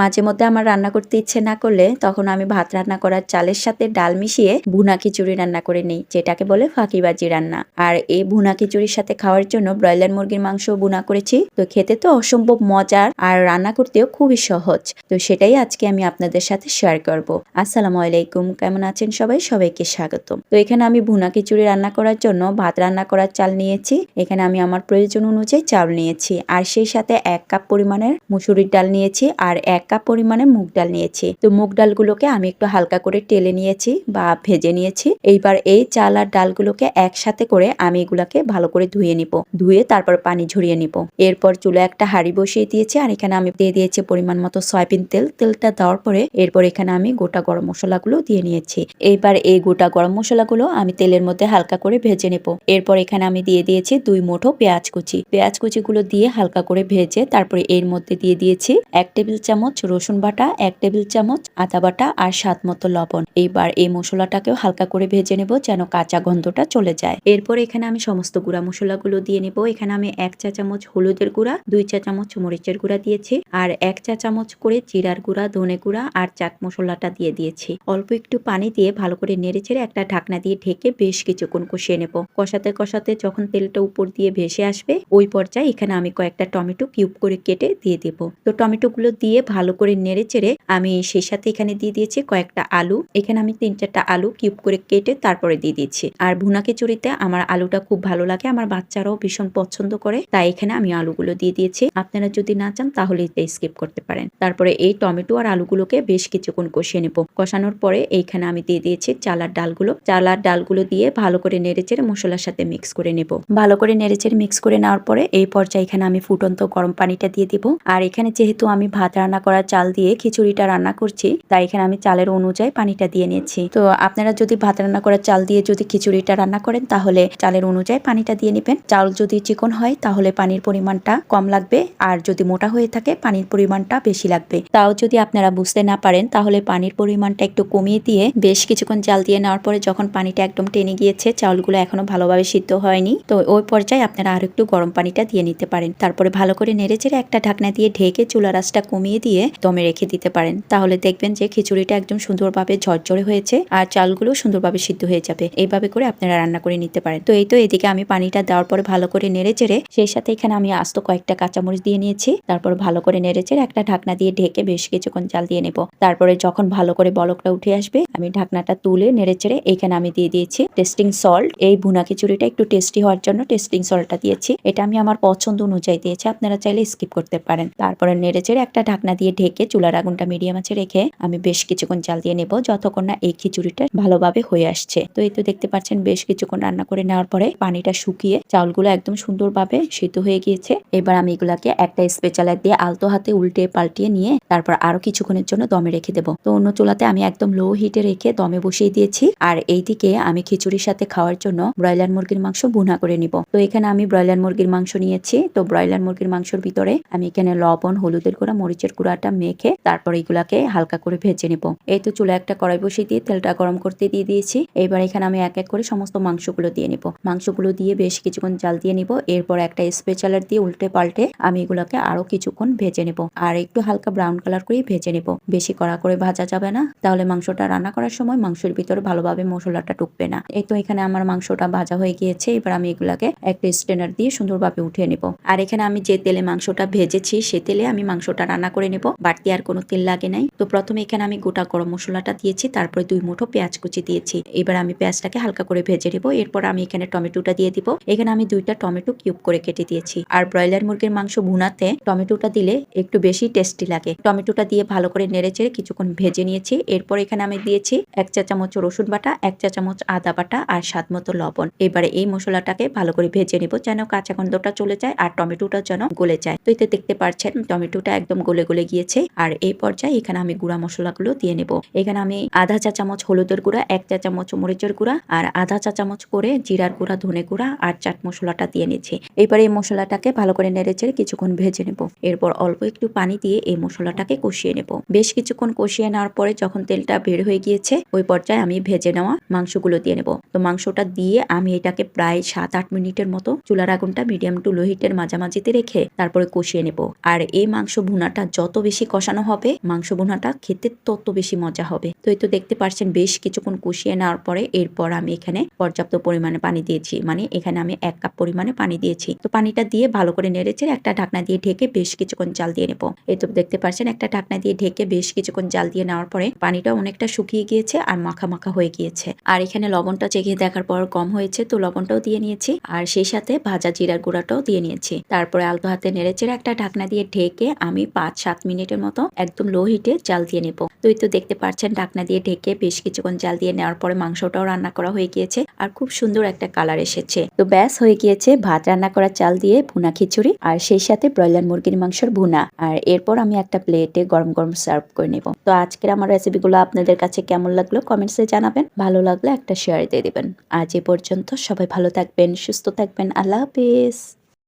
মাঝে মধ্যে আমার রান্না করতে ইচ্ছে না করলে তখন আমি ভাত রান্না করার চালের সাথে ডাল মিশিয়ে ভুনা খিচুড়ি রান্না করে নিই, যেটাকে বলে ফাঁকিবাজি রান্না। আর এই ভুনা খিচুড়ির সাথে খাওয়ার জন্য ব্রয়লার মুরগির মাংস বুনা করেছি। তো খেতে তো অসম্ভব মজার আর রান্না করতেও খুবই সহজ। তো সেটাই আজকে আমি আপনাদের সাথে শেয়ার করব। আসসালামু আলাইকুম, কেমন আছেন সবাই? সবাইকে স্বাগত তো এখানে আমি ভুনা খিচুড়ি রান্না করার জন্য ভাত রান্না করার চাল নিয়েছি। এখানে আমি আমার প্রয়োজন অনুযায়ী চাল নিয়েছি। আর সেই সাথে এক কাপ পরিমাণের মুসুরির ডাল নিয়েছি। আর এক কাপ পরিমাণের মুগ ডাল নিয়েছি। তো মুগ ডালগুলোকে আমি একটু হালকা করে টেলে নিয়েছি বা ভেজে নিয়েছি। এইবার এই চাল আর ডালগুলোকে একসাথে করে আমি এগুলাকে ভালো করে ধুয়ে নিব। ধুয়ে তারপর পানি ঝরিয়ে নিব। এরপর চুলে একটা হাঁড়ি বসিয়ে দিয়েছি আর এখানে আমি দিয়ে দিয়েছি পরিমাণ মতো সয়াবিন তেল। তেলটা দেওয়ার পরে এরপর এখানে আমি গোটা গরম মশলাগুলো দিয়ে নিয়েছি। এইবার এই গোটা গরম মশলাগুলো আমি তেলের মধ্যে হালকা করে ভেজে নেব। এরপর এখানে আমি দিয়ে দিয়েছি দুই মুঠো পেঁয়াজ কুচি। পেঁয়াজ কুচিগুলো দিয়ে হালকা করে ভেজে তারপরে এর মধ্যে দিয়ে দিয়েছি এক টেবিল চামচ রসুন বাটা, এক টেবিল চামচ আদা বাটা আর স্বাদ মতো লবণ। এইবার এই মশলাটাকেও হালকা করে ভেজে নেব যেন কাঁচা গন্ধটা চলে যায়। এরপর এখানে আমি সমস্ত গুঁড়া মশলাগুলো দিয়ে নেব। এখানে আমি এক চা চামচ হলুদের গুঁড়া, দুই চা চামচ মরিচের গুঁড়া দিয়েছি আর এক চা চামচ করে জিরার গুঁড়া, ধনে গুঁড়া আর চাট মশলাটা দিয়ে দিয়েছি। অল্প একটু পানি দিয়ে ভালো করে নেড়ে ছেড়ে একটা ঢাকনা দিয়ে ঢেকে বেশ কিছুক্ষণ কষিয়ে নেব। কষাতে কষাতে যখন তেলটা উপর দিয়ে ভেসে আসবে, ওই পর্যায়ে এখানে আমি কয়েকটা টমেটো কিউব করে কেটে দিয়ে দেব। তো টমেটো গুলো দিয়ে ভালো করে নেড়ে চেড়ে আমি সেই সাথে এখানে দিয়ে দিয়েছি কয়েকটা আলু। এখানে আমি তিন চারটা আলু কিউব করে কেটে তারপরে দিয়ে দিচ্ছি আর ভুনা খিচুড়িতে আমার আলুটা খুব ভালো লাগে, আমার বাচ্চারাও ভীষণ পছন্দ করে, তাই এখানে আমি আলুগুলো দিয়ে দিয়েছি। আপনারা যদি না চান তাহলে এটা স্কিপ করতে পারেন। তারপরে এই টমেটো আর আলুগুলোকে বেশ কিছুক্ষণ কষিয়ে নেব। কষানোর পরে এইখানে আমি দিয়ে দিয়েছি চালার ডালগুলো। চালার ডালগুলো দিয়ে ভালো করে নেড়েচেড়ে মশলার সাথে মিক্স করে নেব। ভালো করে নেড়েচেড়ে মিক্স করে নেওয়ার পরে এই পর্যায়ে এখানে আমি ফুটন্ত গরম পানিটা দিয়ে দিব। আর এখানে যেহেতু আমি ভাত রান্না করার চাল দিয়ে খিচুড়িটা রান্না করছি, তাই এখানে আমি চালের অনুযায়ী পানিটা দিয়ে নিয়েছি। তো আপনারা যদি ভাত রান্না করা চাল দিয়ে যদি খিচুড়িটা রান্না করেন, তাহলে চালের অনুযায়ী পানিটা দিয়ে নেবেন। চাল যদি চিকন হয়, তাহলে পানির পরিমাণটা কম লাগবে, আর যদি মোটা হয়ে থাকে, পানির পরিমাণটা বেশি লাগবে। তাও যদি আপনারা বুঝতে না পারেন, তাহলে পানির পরিমাণটা একটু কমিয়ে দিয়ে বেশ কিছুক্ষণ চাল দিয়ে নেওয়ার পরে যখন পানিটা একদম টেনে গিয়েছে চাউলগুলো এখনও ভালোভাবে সিদ্ধ হয়নি, তো ওই পর্যায়ে আপনারা আর একটু গরম পানিটা দিয়ে নিতে পারেন। তারপরে ভালো করে নেড়ে চেড়ে একটা ঢাকনা দিয়ে ঢেকে চুলা রাসটা কমিয়ে দিয়ে দমে রেখে দিতে পারেন। তাহলে দেখবেন যে খিচুড়িটা একদম সুন্দরভাবে ঝরঝরে হয়েছে আর চালগুলো সুন্দরভাবে সিদ্ধ হয়ে যাবে। এইভাবে করে আপনারা রান্না করে নিতে পারেন। তো এই তো এদিকে আমি পানিটা দেওয়ার পরে ভালো করে নেড়ে চেড়ে, সেই সাথে এখানে আমি আস্ত কয়েকটা কাঁচামরিচ দিয়ে নিয়েছি। তারপর ভালো করে নেড়ে চেড়ে একটা ঢাকনা দিয়ে ঢেকে বেশ কিছুক্ষণ চাল দিয়ে নেব। তারপরে যখন ভালো করে বলকটা উঠে আসবে আমি ঢাকনাটা তুলে নেড়ে চেড়ে এখানে আমি দিয়ে দিয়েছি টেস্টিং সল্ট। এই ভুনা খিচুড়িটা একটু টেস্টি হওয়ার জন্য টেস্টিং সল্টটা দিয়েছি। এটা আমি আমার পছন্দ অনুযায়ী দিয়েছি, আপনারা চাইলে স্কিপ করতে পারেন। তারপরে নেড়ে চেড়ে একটা ঢাকনা দিয়ে ঢেকে চুলার আগুনটা মিডিয়াম আছে রেখে আমি বেশ কিছুক্ষণ চাল দিয়ে নেব যতক্ষণ না এই খিচুড়িটা ভালোভাবে হয়ে আসছে। তো এই তো দেখতে পাচ্ছেন বেশ কিছুক্ষণ রান্না করে নেওয়ার পরে পানিটা শুকিয়ে চাউলগুলো একদম সুন্দরভাবে সিদ্ধ হয়ে গিয়েছে। এবার আমি এগুলাকে একটা স্পেশালার দিয়ে আলতো হাতে উল্টে পাল্টিয়ে নিয়ে তারপর আরও কিছুক্ষণের জন্য দমে রেখে দেবো। তো অন্য চুলাতে আমি একদম লো হিটে রেখে দমে বসিয়ে দিয়েছি। আর এইদিকে আমি খিচুড়ির সাথে খাওয়ার জন্য ব্রয়লার মুরগির মাংস ভুনা করে নিব। তো এখানে আমি ব্রয়লার মুরগির মাংস নিয়েছি। তো ব্রয়লার মুরগির মাংসের ভিতরে আমি এখানে লবণ, হলুদের গুঁড়া, মরিচের গুঁড়াটা মেখে তারপর এগুলাকে হালকা করে ভেজে নেব। এই তো চুলা একটা কড়াই বসিয়ে দিয়ে তেলটা গরম করতে দিয়ে দিয়েছি। এবার এখানে আমি এক এক করে সমস্ত মাংসগুলো দিয়ে নিব। মাংসগুলো দিয়ে বেশ কিছুক্ষণ জাল দিয়ে নিব। এরপর একটা স্পেশালার দিয়ে উল্টে পাল্টে আমি এগুলাকে আরও কিছুক্ষণ ভেজে নেব। আর একটু হালকা ব্রাউন কালার করে ভেজে নেব। বেশি কড়া করে ভাজা যাবে না। তাহলে মাংসটা রান্না করার সময় মাংসের ভিতরে ভালোভাবে মশলাটা টুকবে না। এই তো এখানে আমার মাংসটা ভাজা হয়ে গিয়েছে, এবার আমি এগুলাকে একটা স্টেনার দিয়ে সুন্দরভাবে উঠিয়ে নেব। আর এখানে আমি যে তেলে মাংসটা ভেজেছি, সে তেলে আমি মাংসটা রান্না করে নেব। বাড়তি আর কোনো তেল লাগে নাই। তো প্রথমে এখানে আমি গোটা গরম মশলাটা দিয়েছি, তারপরে দুই মুঠো পেঁয়াজ কুচি দিয়েছি। এবার আমি পেঁয়াজটাকে হালকা করে ভেজে নেব। এরপর আমি এখানে টমেটোটা দিয়ে দিব। এখানে আমি দুইটা টমেটো কিউব করে কেটে দিয়েছি। আর ব্রয়লার মুরগির মাংস ভুনাতে টমেটোটা দিলে একটু বেশি টেস্টি লাগে। টমেটোটা দিয়ে ভালো করে নেড়ে চেড়ে কিছুক্ষণ ভেজে নিয়েছি। এরপর এখানে আমি দিয়েছি এক চা চামচ রসুন বাটা, এক চা চামচ আদা বাটা আর স্বাদ মতো লবণ। এবারে এই মশলাটাকে ভালো করে ভেজে নিব যেন কাঁচা গন্ধটা চলে যায় আর টমেটোটা যেন গলে যায়। তো এতে দেখতে পাচ্ছেন টমেটোটা একদম গলে গলে গিয়েছে আর এই পর্যায়ে এখানে আমি গুঁড়া মশলাগুলো দিয়ে নেব। এখানে আমি আধা চা চামচ হলুদের গুঁড়া, এক চা চামচ মরিচের গুঁড়া আর আধা চা চামচ করে জিরার গুঁড়া, ধনে গুঁড়া আর চাট মশলাটা দিয়ে নিচ্ছি এবার এই মশলাটাকে ভালো করে নেড়ে চেড়ে কিছুক্ষণ ভেজে নেব। এরপর অল্প একটু পানি দিয়ে এই মশলাটাকে কষিয়ে নেব। বেশ কিছুক্ষণ কষিয়ে নেওয়ার পরে যখন তেলটা বের হয়ে গিয়েছে ওই পর্যায়ে আমি ভেজে নেওয়া মাংসগুলো দিয়ে নেব। তো মাংসটা দিয়ে আমি এটাকে প্রায় সাত আট মিনিটের মতো চুলার আগুনটা মিডিয়াম টু লো হিটের মাঝামাঝিতে রেখে তারপরে কষিয়ে নেব। আর এই মাংস ভুনাটা যত বেশি কষানো হবে, মাংস ভুনাটা খেতে তত বেশি মজা হবে। তো এই তো দেখতে পাচ্ছেন বেশ কিছুক্ষণ কষিয়ে নেওয়ার পরে এরপর আমি এখানে পর্যাপ্ত পরিমাণে পানি দিয়েছি। মানে এখানে আমি এক কাপ পরিমাণে পানি দিয়েছি। তো পানিটা দিয়ে ভালো করে নেড়েছে একটা ঢাকনা দিয়ে ঢেকে বেশ কিছুক্ষণ জাল দিয়ে নেব। এই তো দেখতে পাচ্ছেন একটা ঢাকনা দিয়ে ঢেকে বেশ কিছুক্ষণ জাল দিয়ে নেওয়ার পরে পানিটা অনেকটা শুকিয়ে গিয়েছে আর মাখা মাখা হয়ে গিয়েছে। আর এখানে লবণটা চেখে দেখার পর কম হয়েছে, তো লবণটাও দিয়ে নিয়েছি। আর সেই সাথে ভাজা জিরার গুঁড়াটাও দিয়ে নিয়েছি। তারপরে আলতো হাতে নেড়েচেড়ে একটা ঢাকনা দিয়ে ঢেকে আমি পাঁচ সাত মিনিটের মতো একদম লো হিটে জাল দিয়ে নেব। তো তো দেখতে পাচ্ছেন, ঢাকনা দিয়ে ঢেকে বেশ কিছুক্ষণ জাল দিয়ে নেওয়ার পরে মাংসটাও রান্না করা হয়ে গিয়েছে আর খুব সুন্দর একটা কালার এসেছে। তো ব্যাস, হয়ে গিয়েছে ভাত রান্না করা চাল দিয়ে ভুনা খিচুড়ি আর সেই সাথে ব্রয়লার মুরগির মাংসের ভুনা। আর এরপর আমি একটা প্লেটে গরম গরম সার্ভ করে নেব। তো আজকের আমার রেসিপিগুলো আপনাদের কাছে কেমন লাগল কমেন্টসে জানাবেন। ভালো লাগলে একটা শেয়ার দিয়ে দেবেন। আজ এ পর্যন্ত সবাই ভালো থাকবেন, সুস্থ থাকবেন। আল্লাহ হাফিজ।